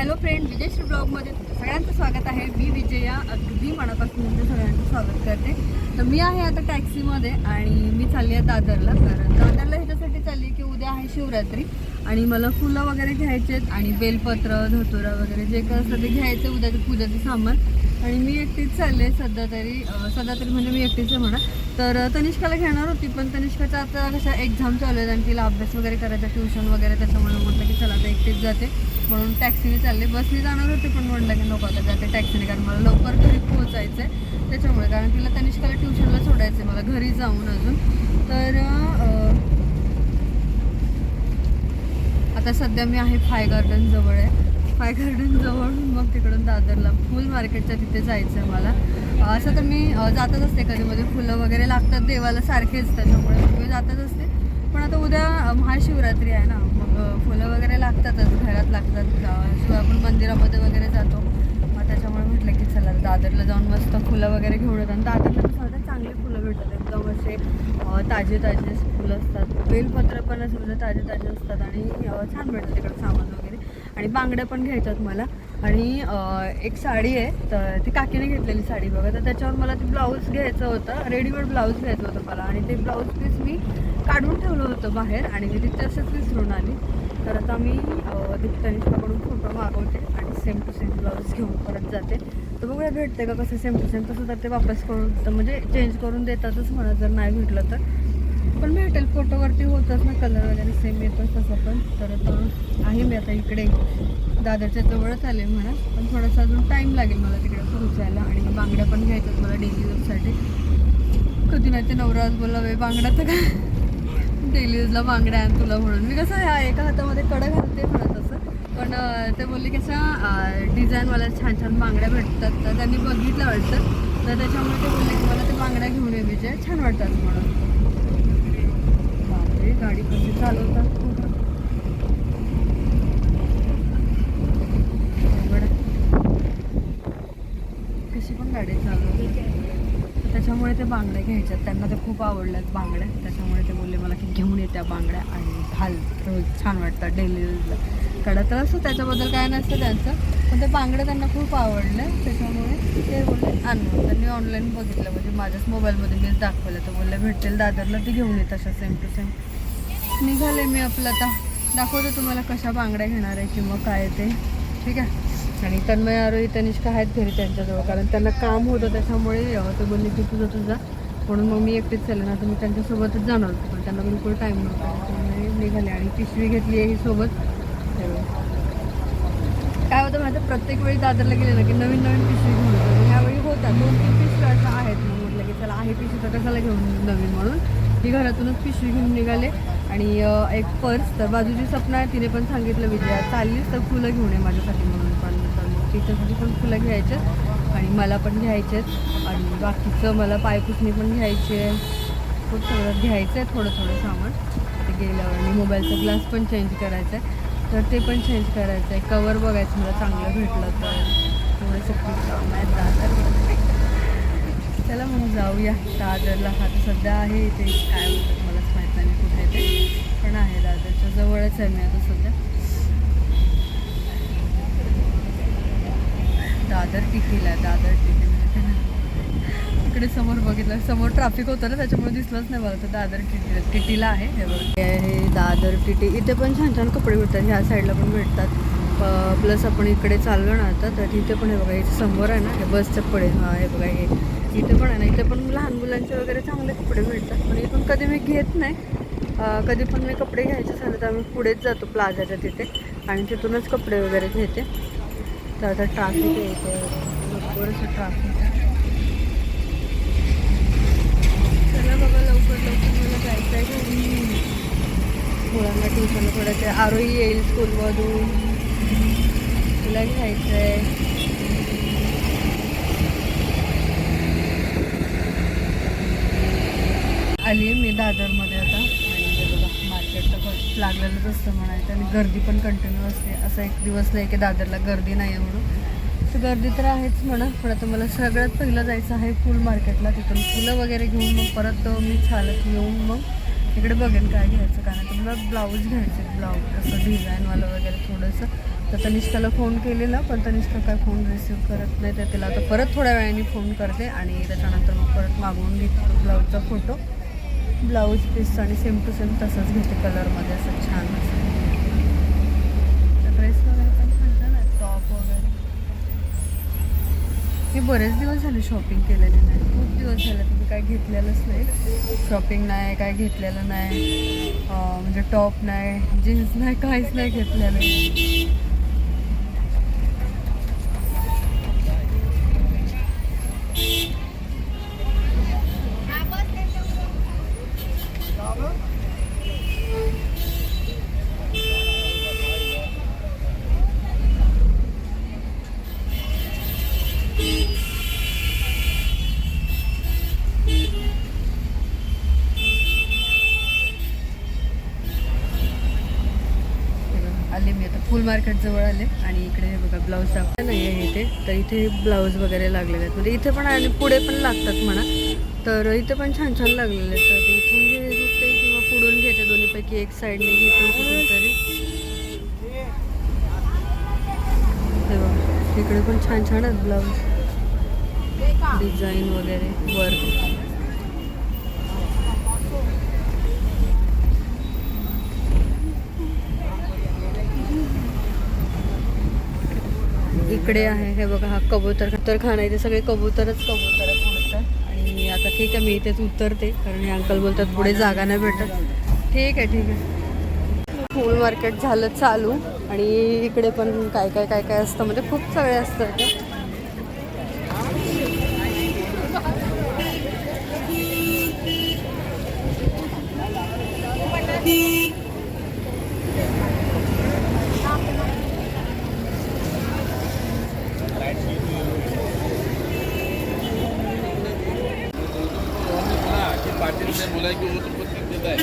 Hello friend विजयश्री ब्लॉगमध्ये सगळ्यांचं स्वागत आहे. मी विजया अगदी मनापासून तुमचं सगळ्यांचं स्वागत करते. तर मी आहे आता टॅक्सीमध्ये आणि मी चालली आहे दादरला. कारण दादरला ह्याच्यासाठी चालली आहे की उद्या आहे शिवरात्री आणि मला फुलं वगैरे घ्यायचे आहेत आणि बेलपत्र धतुरा वगैरे जे काय असतं ते घ्यायचं उद्याचं पूजाचं सामान. आणि मी एकटीच चालले सध्या तरी. सध्या तरी म्हणजे मी एकटीच आहे म्हणा. तर तनिष्काला घेणार होती पण तनिष्काचा आता कशा एक्झाम चालू आहेत आणि तिला अभ्यास वगैरे करायचा ट्युशन वगैरे त्याच्यामुळे म्हटलं की चला आता एकटीच जाते. म्हणून टॅक्सीने चालले. बसने जाणार होते पण म्हटलं की नको आता जाते टॅक्सीने कारण मला लवकर घरी पोहोचायचं आहे त्याच्यामुळे कारण तिला तनिष्काला ट्युशनला सोडायचं आहे मला घरी जाऊन अजून. तर आता सध्या मी आहे फाय गार्डन जवळ आहे. फाय गार्डन जवळ मग तिकडून दादरला. फुल मार्केटच्या तिथे जायचं आहे मला. असं तर मी जातच असते कधी मध्ये. फुलं वगैरे लागतात देवाला सारखेच त्याच्यामुळे मी जातच असते. पण आता उद्या महाशिवरात्री आहे ना. मग फुलं वगैरे लागतातच घरात लागतात. शिवाय आपण मंदिरामध्ये वगैरे जातो. मग त्याच्यामुळे म्हटलं की चला दादरला जाऊन मस्त फुलं वगैरे घेऊन येतात आणि दादरला कसं चांगली फुलं भेटतात. एकदम असे ताजे ताजे फुलं असतात. बेलपत्र पण असं म्हणजे ताजे ताजे असतात. आणि छान भेटतं तिकडं सामान वगैरे. आणि बांगड्या पण घ्यायच्यात मला. आणि एक साडी आहे तर ती काकीने घेतलेली साडी बघा. तर त्याच्यावर मला ते ब्लाऊज घ्यायचं होतं रेडीमेड ब्लाऊज घ्यायचं होतं मला. आणि ते ब्लाऊज पीस मी काढून ठेवलं होतं बाहेर आणि मी तिथे असंच विसरून आली. तर आता मी अं, फोटो मागवते आणि सेम टू सेम ब्लाऊज घेऊन परत जाते. तर बघूया भेटते का कसं सेम टू सेम तसं तर ते वापस करून तर म्हणजे चेंज करून देतातच म्हणा जर नाही भेटलं तर. पण भेटेल फोटोवरती होतच ना कलर वगैरे सेम येतोच तसं पण. तर तो आहे मी आता इकडे. दादरच्या जवळच आले म्हणा. पण थोडासा अजून टाईम लागेल मला तिकडे पोहोचायला. आणि मग बांगड्या पण घ्यायच्यात मला डेली यूजसाठी कधी नाही ते नवरा आज बोलला वे बांगडा तर काय डेली यूजला बांगड्या आण तुला म्हणून. मी कसं ह्या एका हातामध्ये कडं घालते म्हणत असं पण ते बोलले की डिझाईनवाल्या छान छान बांगड्या भेटतात. तर त्यांनी बघितलं वाटतं. तर त्याच्यामुळे ते बोलले की मला ते बांगड्या घेऊन ये विजय. छान वाटतात म्हणून. गाडी कशी चालवतात कशी पण गाडी चालवते त्याच्यामुळे ते बांगड्या घ्यायच्यात. त्यांना ते खूप आवडल्यात बांगड्या. त्याच्यामुळे ते बोलले मला की घेऊन ये त्या बांगड्या आणि घाल. रोज छान वाटतात डेली यूजला. कडा तर असं त्याच्याबद्दल काय नसतं त्यांचं. पण ते बांगड्या त्यांना खूप आवडलं त्याच्यामुळे ते बोलले आणून त्यांनी ऑनलाईन बघितलं. म्हणजे माझ्याच मोबाईलमध्ये मीच दाखवलं. तर बोलले भेटेल दादरला. ते घेऊन ये तशा सेम टू सेम निघाले मी आपलं आता. दाखवतो तुम्हाला कशा बांगड्या घेणार आहे किंवा काय ते. ठीक आहे? आणि तन्मय आरोही तनिष्का आहेत घरी त्यांच्याजवळ कारण त्यांना काम होतं त्याच्यामुळे ते बोलले की तुझं तुझा म्हणून मग मी एकटीच चालले ना तर मी त्यांच्यासोबतच जाणार होते पण त्यांना बिलकुल टाईम नव्हता. त्यामुळे निघाले आणि पिशवी घेतली आहे ही सोबत. काय होतं माझं प्रत्येक वेळी दादरला गेले ना की नवीन नवीन पिशवी घेऊन येतो ह्यावेळी होता दोन तीन पिशव्या अशा आहेत. मग म्हटलं की चला आहे पिशवी तर कशाला घेऊन नवीन म्हणून. मी घरातूनच पिशवी घेऊन निघाले. आणि एक पर्स तर बाजूची सपना आहे तिने पण सांगितलं विजया चाललीच तर फुलं घेऊन ये माझ्यासाठी म्हणून. पण तर तिच्यासाठी पण फुलं घ्यायचे आणि मला पण घ्यायचे आणि बाकीचं मला पायपुसणी पण घ्यायची आहे. खूप सगळं घ्यायचं आहे थोडं थोडं सामान. ते गेल्यावर आणि मोबाईलचा ग्लास पण चेंज करायचा आहे. तर ते पण चेंज करायचं आहे. कवर बघायचं मला चांगलं भेटलं तर. थोडंसं खूप काम आहे. दादर चला मग जाऊया. दादरला आता सध्या आहे इथे. काय म्हणतात मलाच माहीत नाही कुठे ते पण आहे दादरच्या जवळच आहे मी आता सध्या. दादर टिकीला आहे, दादर टिकी म्हणजे इकडे समोर बघितलं समोर ट्रॅफिक होतं ना त्याच्यामुळे दिसलंच नाही मला. तर दादर टिटी टिटीला आहे हे बघ. हे दादर टिटी. इथे पण छान छान कपडे भेटतात ह्या साईडला पण भेटतात. प्लस आपण इकडे चाललो ना आता तर इथे पण हे बघा इथे समोर आहे ना हे बसच्या चप्पडे हा हे बघा हे. इथे पण आहे ना इथे पण लहान मुलांचे वगैरे चांगले कपडे भेटतात पण इथून कधी मी घेत नाही. कधी पण मी कपडे घ्यायचे झाले तर आम्ही पुढेच जातो प्लाझाच्या तिथे आणि तिथूनच कपडे वगैरे घेते. तर आता ट्राफिक येते इथे. ट्राफिक आहे. चला बाबा लवकर लवकर मला जायचं आहे मुलांना ट्युशनला थोडं ते आरोही येईल स्कूलमधून तिला घ्यायचं आहे. आली मी दादरमध्ये आता आणि हे बघा मार्केट तर खूप लागलेलंच असतं म्हणायचं आणि गर्दी पण कंटिन्यू असते. असं एक दिवस नाही की दादरला गर्दी नाही आहे म्हणून तर गर्दी तर आहेच म्हणा पण आता मला सगळ्यात पहिलं जायचं आहे फुल मार्केटला. तिथून फुलं वगैरे घेऊन मग परत मी चालत येऊन मग तिकडे बघेन काय घ्यायचं कारण तर मला ब्लाऊज घ्यायचे ब्लाऊज असं डिझाईनवालं वगैरे थोडंसं. तर तनिष्काला फोन केलेला पण तनिष्का काय फोन रिसीव्ह करत नाही तर तिला आता परत थोड्या वेळाने फोन करते आणि त्याच्यानंतर मग परत मागवून घेते ब्लाऊजचा फोटो ब्लाऊज पीस आणि सेम टू सेम तसंच घेते कलरमध्ये असं छान असं. ड्रेस वगैरे पण छान ना टॉप वगैरे. मी बरेच दिवस झाले शॉपिंग केलेली नाही. खूप दिवस झाले तुम्ही काय घेतलेलंच नाही. शॉपिंग नाही काय घेतलेलं नाही. म्हणजे टॉप नाही जीन्स नाही काहीच नाही घेतलेलं. मी मार्केट जवळ आले आणि इकडे हे बघा ब्लाऊज दाखवलं नाही आहे इथे तर इथे ब्लाऊज वगैरे लागलेले आहेत. म्हणजे इथे पण आणि पुढे पण लागतात म्हणा. तर इथे पण छान छान लागलेले आहेत. तर इथून जे रुपये किंवा पुढून घेते दोन्हीपैकी एक साईडने घेतो कुठून तरी इकडे पण छान छान आहेत ब्लाऊज डिझाईन वगैरे वर्क इकडे आहे. हे बघा हा कबूतर तर खाणं आहे. ते सगळे कबूतरच कबूतर उडतात आणि आता ठीक आहे मी इथेच उतरते. कारण हे अंकल बोलतात पुढे जागा नाही भेटत. ठीक आहे ठीक आहे. फुल मार्केट झालं चालू. आणि इकडे पण काय काय काय काय असतं? म्हणजे खूप सगळे असतं ते पाटील से बोला कि वो तुमको ठीक देता है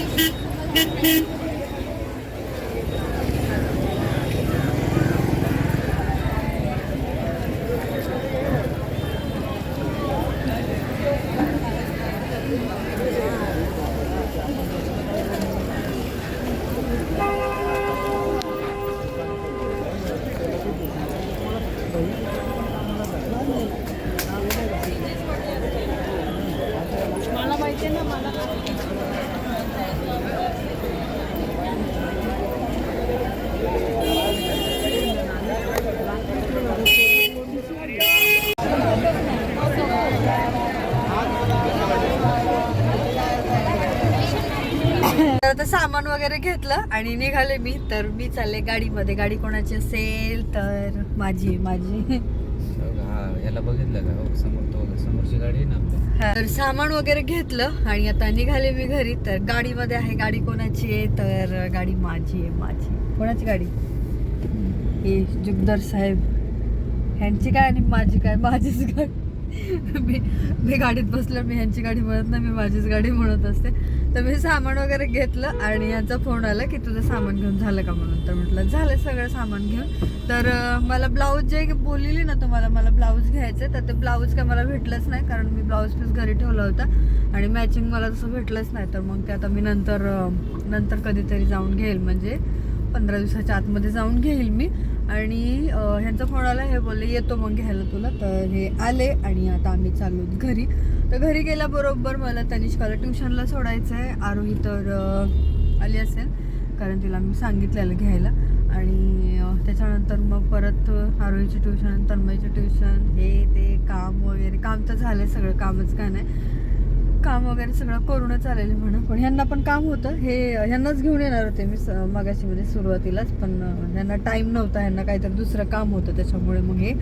तर आता सामान वगैरे घेतलं आणि निघाले मी. तर मी चालले गाडीमध्ये. गाडी कोणाची असेल तर माझी माझी. हा याला बघितलं का? हो, समोर तो समोरची गाडी ना तर सामान वगैरे घेतलं आणि आता निघाले मी घरी. तर गाडीमध्ये आहे. गाडी कोणाची आहे? तर गाडी माझी आहे माझी. कोणाची गाडी? हे जुगदर साहेब. ह्यांची काय आणि माझी काय? माझीच गाडी मी मी गाडीत बसलं मी ह्यांची गाडी म्हणत नाही मी माझीच गाडी म्हणत असते. तर मी सामान वगैरे घेतलं आणि यांचा फोन आला की तुझं सामान घेऊन झालं का म्हणून? तर म्हटलं झालं सगळं सामान घेऊन. तर मला ब्लाऊज जे बोललेली ना तुम्हाला मला ब्लाऊज घ्यायचं तर ते ब्लाऊज काय मला भेटलंच नाही कारण मी ब्लाऊज पीस घरी ठेवला होता आणि मॅचिंग मला तसं भेटलंच नाही. तर मग ते आता मी नंतर नंतर कधीतरी जाऊन घेईल म्हणजे पंधरा दिवसाच्या आतमध्ये जाऊन घेईल मी. आणि ह्यांचा फोन आला हे बोलले येतो मग घ्यायला तुला. तर हे आले आणि आता आम्ही चाललो घरी. तर घरी गेल्याबरोबर मला तनिष्काला ट्युशनला सोडायचं आहे आरोही तर आली असेल कारण तिला मी सांगितलेलं घ्यायला. आणि त्याच्यानंतर मग परत आरोहीची ट्युशन तन्मयची ट्युशन हे ते काम वगैरे काम तर झालं सगळं कामच काय नाही. काम वगैरे सगळं करूनच आलेले म्हणा पण ह्यांना पण काम होतं. हे ह्यांनाच घेऊन येणार होते मी स- मगाशी म्हणजे सुरुवातीलाच. पण ह्यांना टाईम नव्हता. ह्यांना काहीतरी दुसरं काम होतं. त्याच्यामुळे मग हे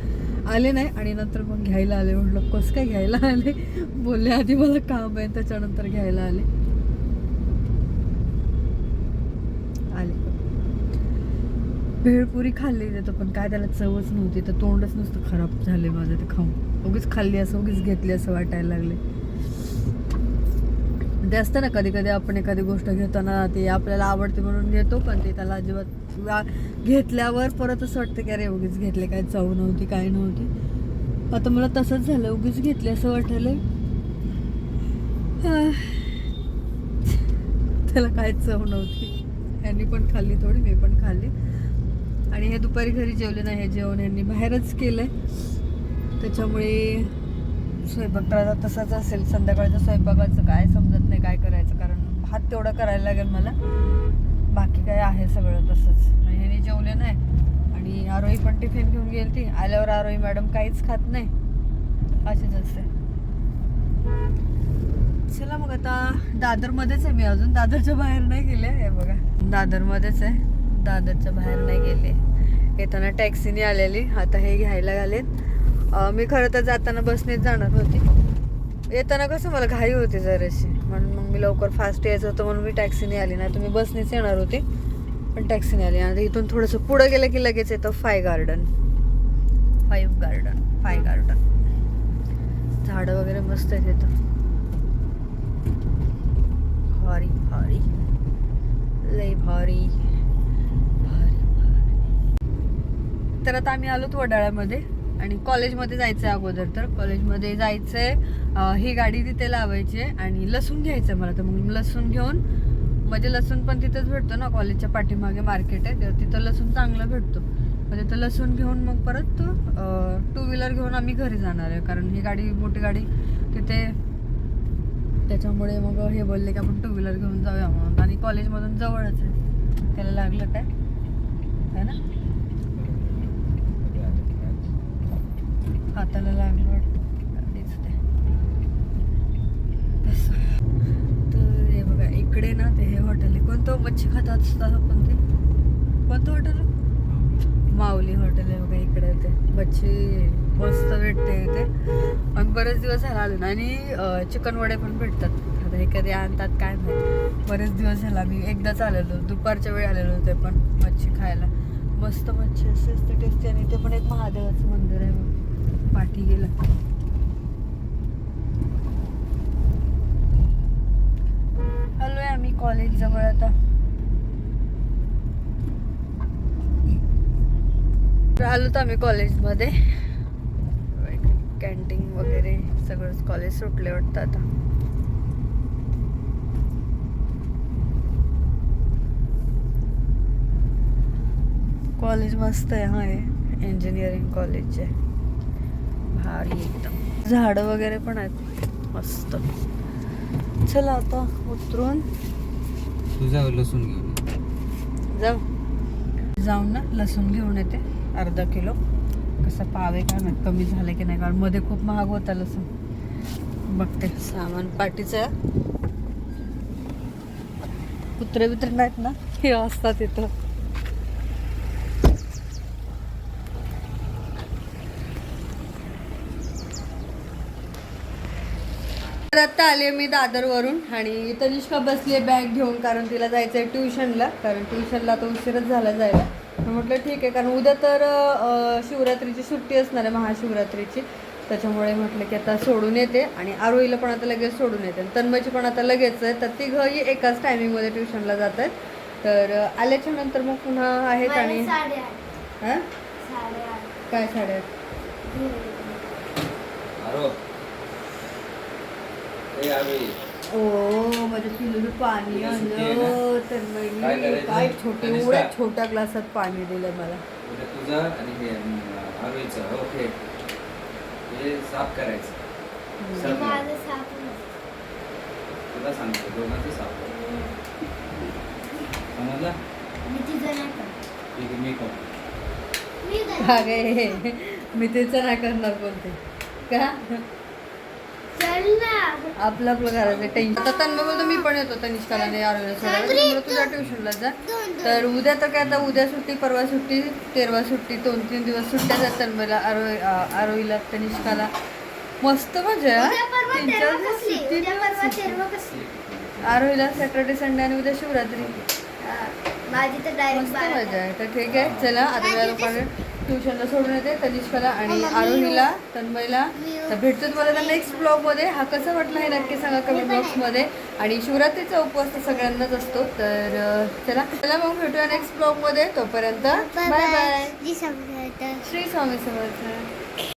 आले नाही. आणि नंतर मग घ्यायला आले. म्हटलं कसं काय घ्यायला आले? बोलले आधी मला काम आहे. त्याच्यानंतर घ्यायला आले. आले. भेळपुरी खाल्ली तिथं पण काय त्याला चवच नव्हती. तर तोंडच नुसतं खराब झाले माझं ते खाऊन. उगीच खाल्ली असं उगीच घेतली असं वाटायला लागले. ते असतं ना कधी कधी आपण एखादी गोष्ट घेताना ते आपल्याला आवडते म्हणून घेतो पण ते त्याला अजिबात घेतल्यावर परत असं वाटतं की अरे उगीच घेतले काय चव नव्हती काय नव्हती. आता मला तसंच झालं उगीच घेतले असं वाटलं त्याला काय चव नव्हती. यांनी पण खाल्ली थोडी मी पण खाल्ली. आणि हे दुपारी घरी जेवले नाही हे जेवण यांनी बाहेरच केलंय. त्याच्यामुळे स्वयंपाक तर तसाच असेल संध्याकाळच्या स्वयंपाकाचं काय समजत नाही हात तेवढं करायला लागेल मला. बाकी काय आहे सगळं तसंच. आणि ह्याने जेवले नाही. आणि आरोही पण टिफिन घेऊन गेली ती आल्यावर आरोही मॅडम काहीच खात नाही. अशीच असते. चला मग आता दादरमध्येच आहे मी अजून. दादरच्या बाहेर नाही गेले. हे बघा. दादरमध्येच आहे. दादरच्या बाहेर नाही गेले. येताना टॅक्सीने आलेली. आता हे घ्यायला आलेत. मी खरं तर जाताना बसनेच जाणार होती. येताना कसं मला घाई होती जराशी. लवकर फास्ट यायचं होतं म्हणून मी टॅक्सीने आली. नाही तुम्ही बसनेच येणार होती पण टॅक्सीने आली. आणि इथून थोडंसं पुढं गेलं की लगेच येतं five garden five garden five garden झाडं वगैरे मस्त आहेत तिथं भारी भारी. लय भारी. भारी भारी. तर आता आम्ही आलो वडाळ्यामध्ये. आणि कॉलेजमध्ये जायचं आहे अगोदर. तर कॉलेजमध्ये जायचं आहे ही गाडी तिथे लावायची आहे आणि लसूण घ्यायचं आहे मला. तर मग लसूण घेऊन म्हणजे लसूण पण तिथंच भेटतो ना कॉलेजच्या पाठीमागे मार्केट आहे तर तिथं लसूण चांगला भेटतो. म्हणजे तिथं लसूण घेऊन मग परत टू व्हीलर घेऊन आम्ही घरी जाणार आहे. कारण ही गाडी मोठी गाडी तिथे त्याच्यामुळे मग हे बोलले की आपण टू व्हीलर घेऊन जाऊया म्हणून. आणि कॉलेजमधून जवळच आहे. त्याला लागलं काय? है ना? हाताला लागलं वाटतं गाडीच ते असं. तर हे बघा इकडे ना ते हे मच्छी खातात असतात आपण ते. कोणतं हॉटेल माऊली हॉटेल आहे बघा इकडे ते. मच्छी मस्त भेटते इथे. पण बरेच दिवस झाला आले ना आणि चिकन वडे पण भेटतात. आता हे कधी आणतात काय माहिती. बरेच दिवस झाला मी एकदाच आलेलो. दुपारच्या वेळी आलेलो होते पण मच्छी खायला. मस्त मच्छी असते टेस्टी आणि ते पण एक महादेवाचं मंदिर आहे पाठी गेलं आलोय आम्ही कॉलेज जवळ आता. तर आलो तर आम्ही कॉलेजमध्ये. कॅन्टीन वगैरे सगळंच कॉलेज सुटले वाटतं आता. कॉलेज मस्त आहे हा आहे. इंजिनिअरिंग कॉलेज आहे. भारी एकदम. झाडं वगैरे पण आहेत. मस्त. चला आता उतरून. तुझा लसूण घेऊन ये. जाऊ. जाऊन ना लसूण घेऊन येते अर्धा किलो. कसं पावे का काय कमी झालं की नाही कारण मध्ये खूप महाग होता लसूण. बघते. सामान पाठीचं. कुत्रे बित्रे नाहीत ना? हे असतात इथं. तर आता आले मी दादरवरून आणि तनिष्का बसली बॅग घेऊन कारण तिला जायचं आहे ट्युशनला कारण ट्युशनला आता उशीरच झाला जायला. तर म्हटलं ठीक आहे कारण उद्या तर शिवरात्रीची सुट्टी असणार आहे महाशिवरात्रीची. त्याच्यामुळे म्हटलं की आता सोडून येते आणि आरोहीला पण आता लगेच सोडून येते. तन्मयची पण आता लगेच आहे. तर तिघंही एकाच टायमिंगमध्ये ट्युशनला जात आहेत तर आल्याच्यानंतर मग पुन्हा आहेत आणि हां? साडेआठ. ओ माझ्या पाणी? आलं तर काय मी करायचं? काय छोटे एवढ्या. छोट्या ग्लासात पाणी दिलं मला. तुझा आणि हे आरोईचं ओके. हे साफ करायचं. तुला सांगतो दोघांचं साफ. समजला? मी करत. मी तिचं नाही करणार बोलते का? आपलं आपलं करायचं टेन्शन तन्मय बोलतो मी पण येतो तनिष्काला नाही आरोग्य सोडायला तुझ्या ट्युशनला जा. तर उद्या तर काय आता उद्या सुट्टी परवा सुट्टी तेरवा सुट्टी दोन तीन दिवस सुट्ट्या जातात मला आरोही आरोहीला तनिष्काला. मस्त मजा तीन चार दिवस सुट्टी आरोहीला सॅटर्डे संडे आणि उद्या शिवरात्री. माझी तर डायरेक्ट मस्त मजा आहे. तर ठीक आहे चला आता लोकांना ट्युशनला सोडून येते तनिष्काला आणि आरोहीला तन्मयला. तर भेटतो तुम्हाला त्या नेक्स्ट ब्लॉगमध्ये हा कसा वाटला हे नक्की सांगा कमेंट बॉक्समध्ये आणि शिवरात्रीचा उपवास तर सगळ्यांनाच असतो. तर चला चला मग भेटूया नेक्स्ट ब्लॉगमध्ये तोपर्यंत बाय बाय. श्री स्वामी समर्थ.